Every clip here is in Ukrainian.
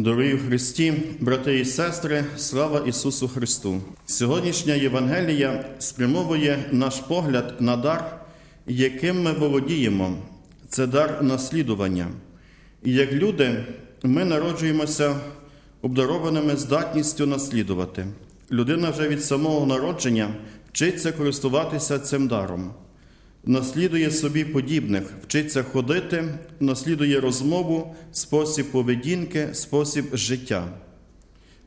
Дорогі в Христі, брати і сестри, слава Ісусу Христу! Сьогоднішня Євангелія спрямовує наш погляд на дар, яким ми володіємо. Це дар наслідування. І як люди, ми народжуємося обдарованими здатністю наслідувати. Людина вже від самого народження вчиться користуватися цим даром, наслідує собі подібних, вчиться ходити, наслідує розмову, спосіб поведінки, спосіб життя.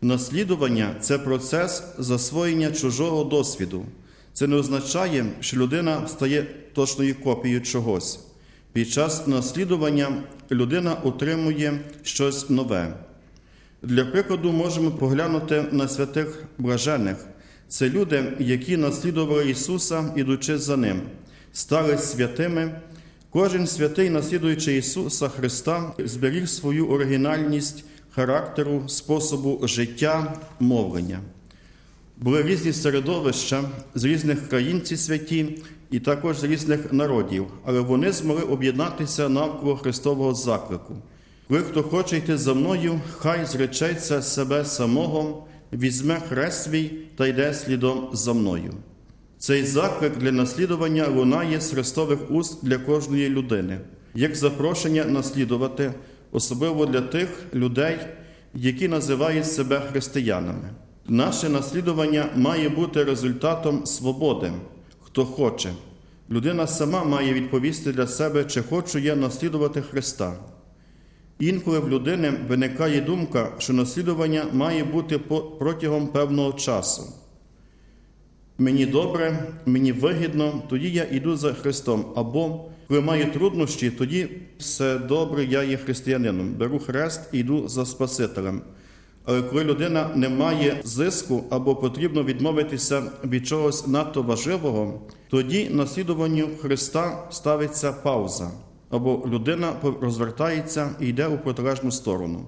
Наслідування це процес засвоєння чужого досвіду. Це не означає, що людина стає точною копією чогось. Під час наслідування людина отримує щось нове. Для прикладу можемо поглянути на святих блажених. Це люди, які наслідували Ісуса, ідучи за Ним, стали святими. Кожен святий, наслідуючи Ісуса Христа, зберіг свою оригінальність характеру, способу життя, мовлення. Були різні середовища з різних країн ці святі і також з різних народів, але вони змогли об'єднатися навколо Христового заклику. Коли хто хоче йти за мною, хай зречеться себе самого, візьме хрест свій та йде слідом за мною. Цей заклик для наслідування лунає з Христових уст для кожної людини, як запрошення наслідувати, особливо для тих людей, які називають себе християнами. Наше наслідування має бути результатом свободи, хто хоче. Людина сама має відповісти для себе, чи хочу я наслідувати Христа. Інколи в людини виникає думка, що наслідування має бути протягом певного часу. Мені добре, мені вигідно, тоді я йду за Христом. Або коли маю труднощі, тоді все добре, я є християнином. Беру хрест і йду за Спасителем. Але коли людина не має зиску або потрібно відмовитися від чогось надто важливого, тоді наслідуванню Христа ставиться пауза, або людина розвертається і йде у протилежну сторону.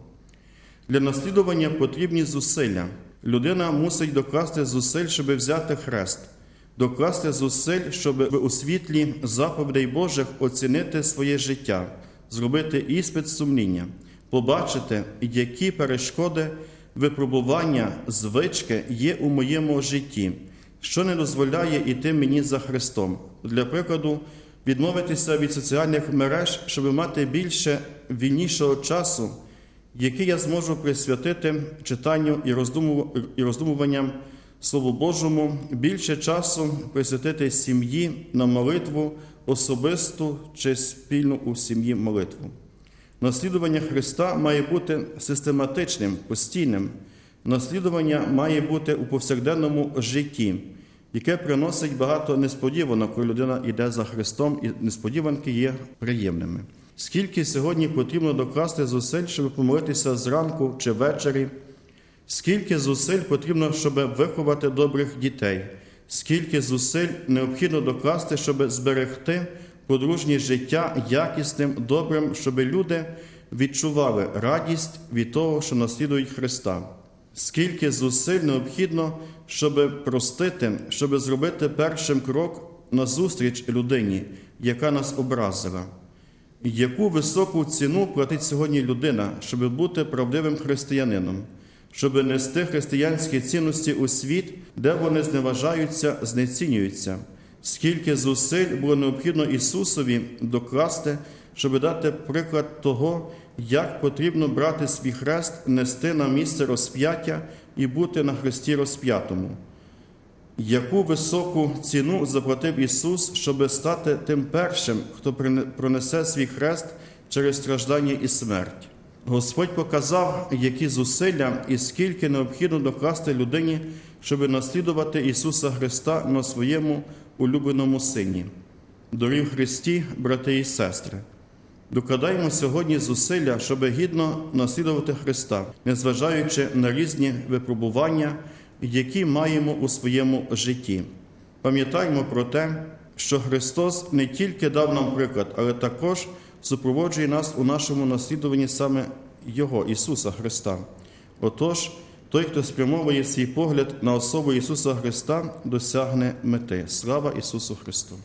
Для наслідування потрібні зусилля. Людина мусить докласти зусиль, щоб взяти хрест, докласти зусиль, щоб у світлі заповідей Божих оцінити своє життя, зробити іспит сумління, побачити, які перешкоди, випробування, звички є у моєму житті, що не дозволяє йти мені за Христом. Для прикладу, відмовитися від соціальних мереж, щоб мати більше вільнішого часу який я зможу присвятити читанню і роздумуванням Слову Божому, більше часу присвятити сім'ї на молитву, особисту чи спільну у сім'ї молитву. Наслідування Христа має бути систематичним, постійним. Наслідування має бути у повсякденному житті, яке приносить багато несподіванок, коли людина йде за Христом, і несподіванки є приємними. Скільки сьогодні потрібно докласти зусиль, щоб помолитися зранку чи ввечері? Скільки зусиль потрібно, щоб виховати добрих дітей? Скільки зусиль необхідно докласти, щоб зберегти подружнє життя якісним, добрим, щоб люди відчували радість від того, що наслідують Христа? Скільки зусиль необхідно, щоб простити, щоб зробити першим крок назустріч людині, яка нас образила? Яку високу ціну платить сьогодні людина, щоб бути правдивим християнином, щоб нести християнські цінності у світ, де вони зневажаються, знецінюються? Скільки зусиль було необхідно Ісусові докласти, щоб дати приклад того, як потрібно брати свій хрест, нести на місце розп'яття і бути на хресті розп'ятому? Яку високу ціну заплатив Ісус, щоб стати тим першим, хто пронесе свій хрест через страждання і смерть? Господь показав, які зусилля і скільки необхідно докласти людині, щоб наслідувати Ісуса Христа на своєму улюбленому Сині. Дорів Христі, брати і сестри, докладаємо сьогодні зусилля, щоб гідно наслідувати Христа, незважаючи на різні випробування які маємо у своєму житті. Пам'ятаємо про те, що Христос не тільки дав нам приклад, але також супроводжує нас у нашому наслідуванні саме Його, Ісуса Христа. Отож, той, хто спрямовує свій погляд на особу Ісуса Христа, досягне мети. Слава Ісусу Христу!